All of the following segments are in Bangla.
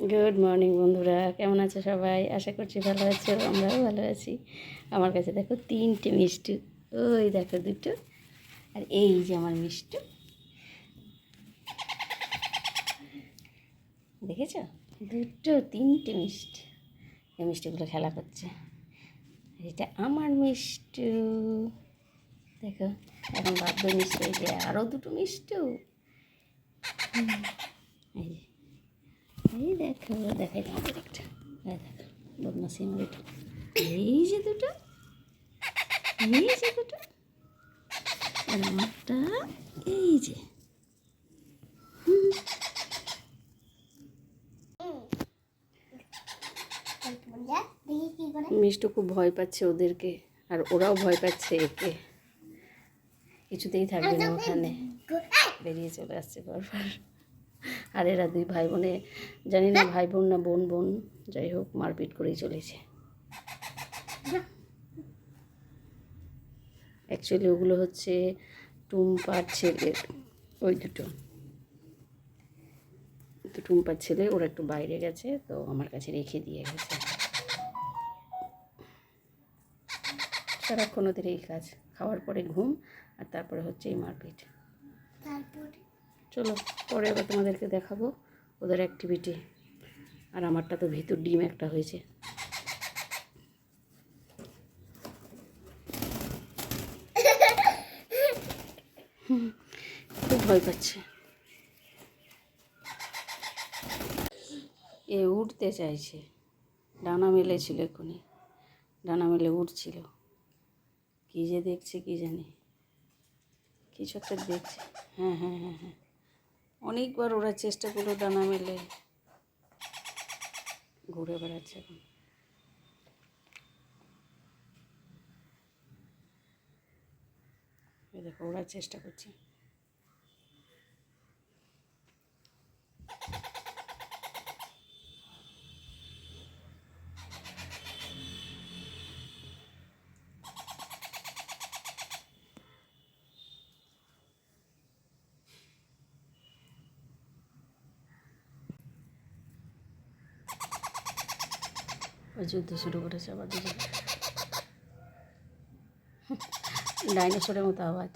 গুড মর্নিং বন্ধুরা। কেমন আছো সবাই? আশা করছি ভালো আছো, আমরাও ভালো আছি। আমার কাছে দেখো তিনটে মিষ্টি। ওই দেখো দুটো। আর এই যে আমার মিষ্টি। দেখেছ? দুটো, তিনটে মিষ্টি। এই মিষ্টিগুলো খেলা করছে। এটা আমার মিষ্টি। দেখো, এখন বাধ্য মিষ্টি, এই যে আরও দুটো মিষ্টি। এই যে। এই দেখো দেখাই তোমাদের একটা এই দেখো বদমাসি আমার এটা। এই যে দুটো এই যে দুটো আমারটা এই যে। মিষ্টু খুব ভয় পাচ্ছে ওদেরকে আর ওরাও ভয় পাচ্ছে একে। কিছুতেই থাকবে না ওখানে। বেরিয়ে চলে আসছে বারবার। আর এরা দুই ভাই বোনে জানি না ভাই বোন না বোন বোন যাই হোক মারপিট করেই চলেছে। অ্যাকচুয়ালি ওগুলো হচ্ছে টুম্পার ছেলের ওই দুটো। তো টুম্পার ছেলে ওরা একটু বাইরে গেছে তো আমার কাছে রেখে দিয়ে গেছে। সারাক্ষণ ওদের এই কাজ খাওয়ার পরে ঘুম আর তারপরে হচ্ছে এই মারপিট। চলো। পরে আবার তোমাদেরকে দেখাবো ওদের অ্যাক্টিভিটি আর আমারটা তো ভিতর ডিম একটা হয়েছে। খুব ভয় পাচ্ছে। এ উঠতে চাইছে। ডানা মেলেছিল এক্ষুনি। ডানা মেলে উঠছিল কী যে দেখছে কি জানি। কিছু একটা দেখছে। হ্যাঁ হ্যাঁ হ্যাঁ হ্যাঁ। অনেকবার ওরা চেষ্টা করল দানা মেলে। ঘুরে বেড়াচ্ছে এখন। দেখো ওরা চেষ্টা করছে। যুদ্ধ শুরু করেছে আবার দুজন। ডাইনোসরের মতো আওয়াজ।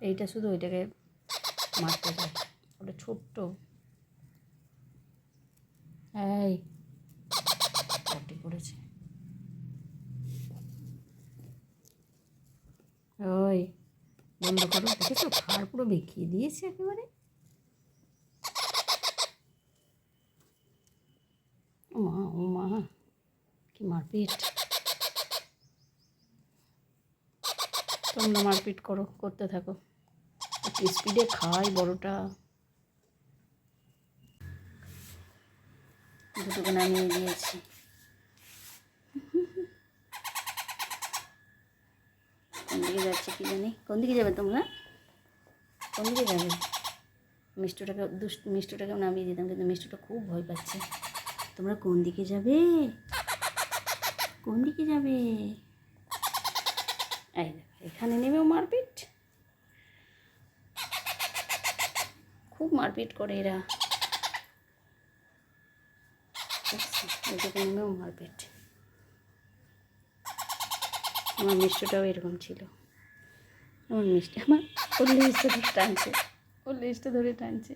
এইটা শুধু ওইটাকে মারতে যায়। ওটা ছোট্ট। এই পাটি করেছে। ওই, বন্ধ করো। দেখেছ? খার পুরো বেঁকিয়ে দিয়েছে একেবারে। মা ও মা কি মারপিট। তোমরা মারপিট করো, করতে থাকো। একটু স্পিডে খাই বড়টা। দুটোকে নামিয়ে দিয়েছি। কোন দিকে যাচ্ছে কি জানি? কোন দিকে যাবে তোমরা? কোন দিকে যাবে? মিষ্টুটাকে, দুষ্ট, মিষ্টুটাকেও নামিয়ে দিতাম, কিন্তু মিষ্টুটা খুব ভয় পাচ্ছে। তোমরা কোন দিকে যাবে? কোন দিকে যাবে? এই এখানে নেমেও মারপিট। খুব মারপিট করে এরা? এদিকে নেমেও মারপিট। আমার মিষ্টটাও এরকম ছিল। আমার মিষ্টি, আমার ওর লেজটা ধরে টানছে। ওর লেজটা ধরে টানছে।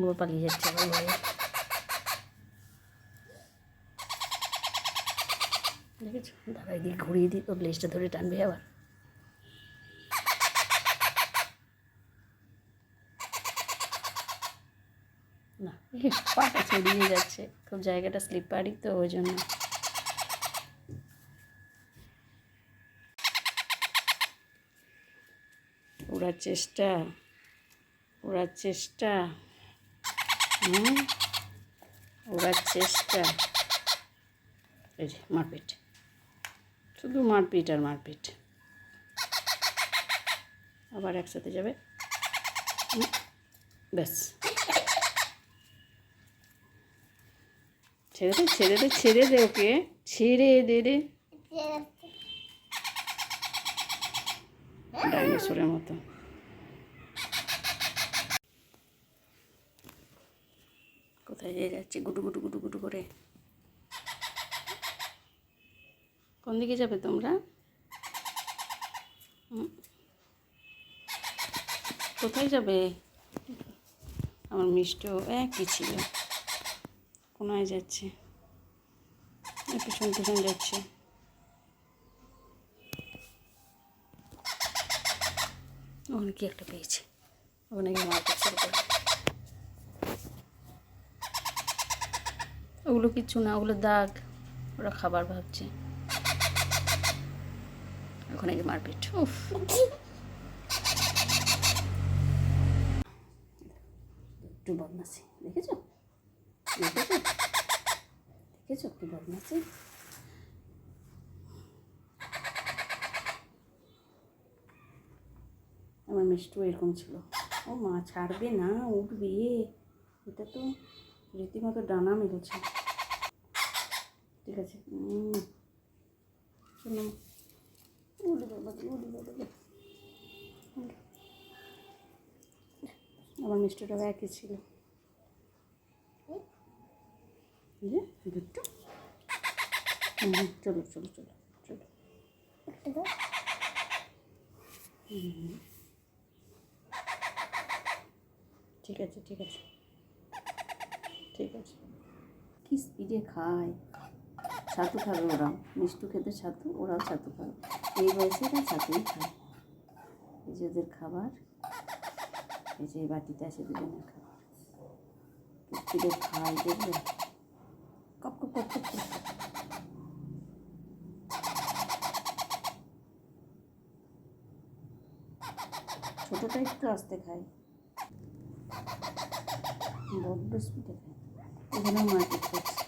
মোর পালিয়ে যাচ্ছে দেখেছ? দাঁড়াই দিয়ে ঘুরিয়ে দিই তোর লেজটা ধরে টানবে আবার। না পাটা ছড়িয়ে যাচ্ছে। খুব জায়গাটা স্লিপারি তো, ওই জন্য। ওড়ার চেষ্টা ওড়ার চেষ্টা। হুম ওড়ার চেষ্টা। এই যে মারপিট। শুধু মারপিট আর মারপিট। আবার একসাথে যাবে। ব্যাস। ছেড়ে দে ছেড়ে দে ছেড়ে দে ওকে। ছেড়ে দে রে। ডাইনোসরের মতো। কোথায় যাচ্ছে গুটু গুটু গুটু গুটু করে। কোন দিকে যাবে তোমরা? কোথায় যাবে? আমার মিষ্টিও একই ছিল। কোনায় যাচ্ছে? পিছন পিছন যাচ্ছে। ওখানে কি একটা পেয়েছে? ওখানে মারতে শুরু করে ওগুলো কিচ্ছু না, ওগুলো দাগ। ওরা খাবার ভাবছে। ওখানে গিয়ে মারপিট, উফ। একটু বদমাসি দেখেছ? দেখেছ? দেখেছ কি বদমাসি আমার মিষ্টু এরকম ছিল। ও মা, ছাড়বে না, উঠবে। এটা তো রীতিমতো ডানা মেরেছে ঠিক আছে। উড়ি বাবা উড়ি বাবা। আমার মিষ্টুটাও একই ছিল। দুটো চলো চলো চলো চলো। ঠিক আছে ঠিক আছে। ঠিক আছে। কি স্পিডে খায়? ছাতু খাবে ওরাও। মিষ্টু খেতে ছাতু, ওরাও ছাতু খাবে। এই বয়সে এরা ছাতুই খায়। এই যে ওদের খাবার, এই যে বাটিতে আছে দুজনের খাবার। কি স্পিডে খায়, দেখবে? কপ কপ কপ কপ। ছোটোটা একটু আস্তে খায়। বড্ড স্পিডে খায়। এখানেও মার্কেট করছে।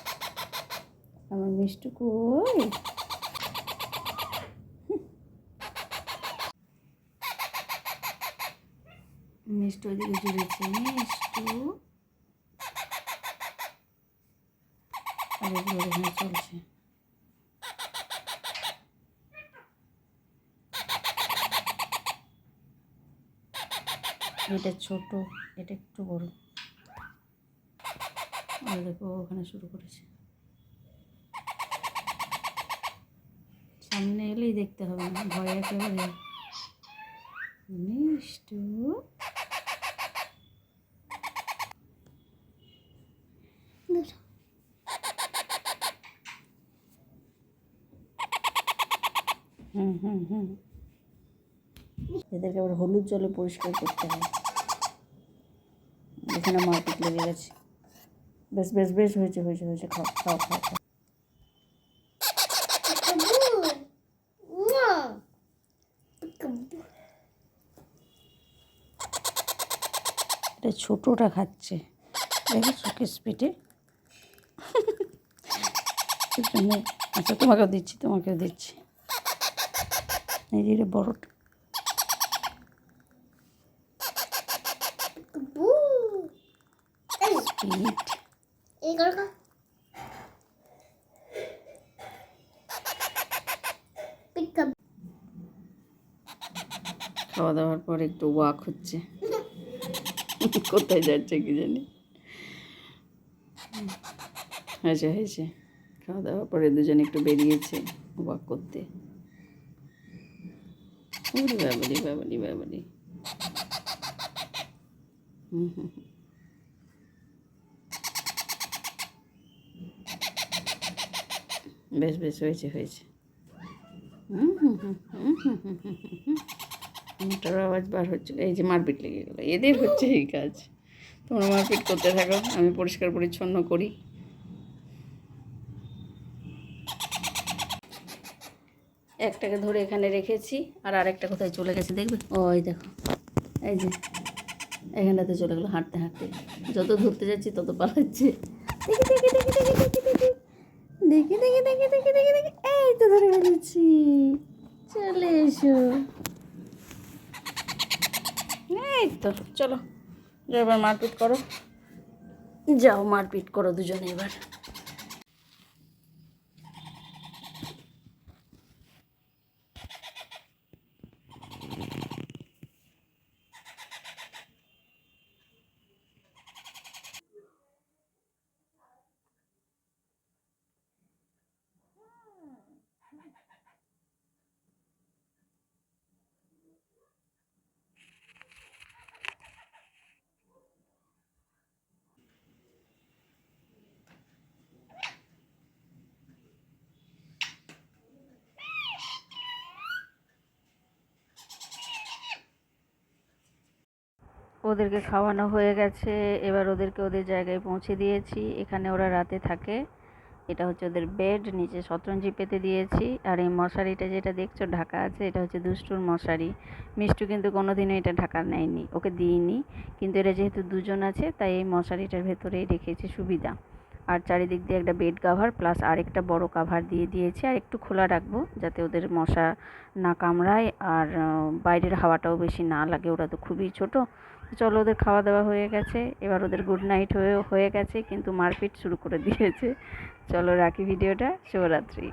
আমার মিষ্টি কই? মিষ্টি ওদিকে জুড়েছে, মিষ্টু। চলছে। এটা ছোট, এটা একটু বড়। আর দেখো, ওখানে শুরু করেছে। সামনে এলেই দেখতে হবে না ভয় একেবারে। মিষ্টু হুম হুম হুম। এদেরকে আবার হলুদ জলে পরিষ্কার করতে হয় এখানে মারপিট লেগে গেছে। বেশ বেশ বেশ হয়েছে হয়েছে হয়েছে। খাও খাও খাও খাও। এটা ছোটোটা খাচ্ছে। দেখেছ কি স্পিডে আচ্ছা তোমাকেও দিচ্ছি তোমাকেও দিচ্ছি। এই যে বড়টা। খাওয়া দাওয়ার পর একটু ওয়াক হচ্ছে। কোথায় যাচ্ছে কি জানি? হয়েছে হয়েছে। খাওয়া দাওয়ার পরে দুজন একটু বেরিয়েছে ওয়াক করতে। ওরে বাবারি বাবারি। বেশ বেশ, হয়েছে হয়েছে। হুম হুম হুম হুম হুম হুম হুম হুম। মোটার আওয়াজ বার হচ্ছে এই যে মারপিট লেগে গেলো এদের হচ্ছে এই কাজ তোমরা মারপিট করতে থাকো আমি পরিষ্কার পরিচ্ছন্ন করি একটাকে ধরে এখানে রেখেছি আর আরেকটা কোথায় চলে গেছে দেখবে ওই দেখো এই যে এখানটাতে চলে গেলো হাঁটতে হাঁটতে যত ধরতে যাচ্ছি তত পালাচ্ছে দেখি দেখি দেখি দেখি দেখি দেখি দেখি দেখি এই তো ধরে ফেলেছি চলে এসো এই তো চলো এবার মারপিট করো। যাও মারপিট করো দুজনে এবার। ওদেরকে খাওয়ানো হয়ে গেছে। এবার ওদেরকে ওদের জায়গায় পৌঁছে দিয়েছি। এখানে ওরা রাতে থাকে। এটা হচ্ছে ওদের বেড নিচে শতরঞ্জি পেতে দিয়েছি। আর এই মশারিটা যেটা দেখছ, ঢাকা আছে, এটা হচ্ছে দুষ্টুর মশারি। মিষ্টু কিন্তু কোনোদিনও এটা ঢাকা নেয়নি, ওকে দিইনি। কিন্তু এরা যেহেতু দুজন আছে, তাই এই মশারিটার ভেতরেই রেখেছি সুবিধা। আর চারিদিক দিয়ে একটা বেড কাভার প্লাস আরেকটা বড় কাভার দিয়ে দিয়েছি। আর একটু খোলা রাখব, যাতে ওদের মশা না কামড়ায়। আর বাইরের হাওয়াটাও বেশি না লাগে, ওরা তো খুবই ছোট। চলো ওদের খাওয়া দাওয়া হয়ে গেছে। এবার ওদের গুড নাইট হয়ে হয়ে গেছে, কিন্তু মারপিট শুরু করে দিয়েছে। চলো রাখি ভিডিওটা শুভরাত্রি।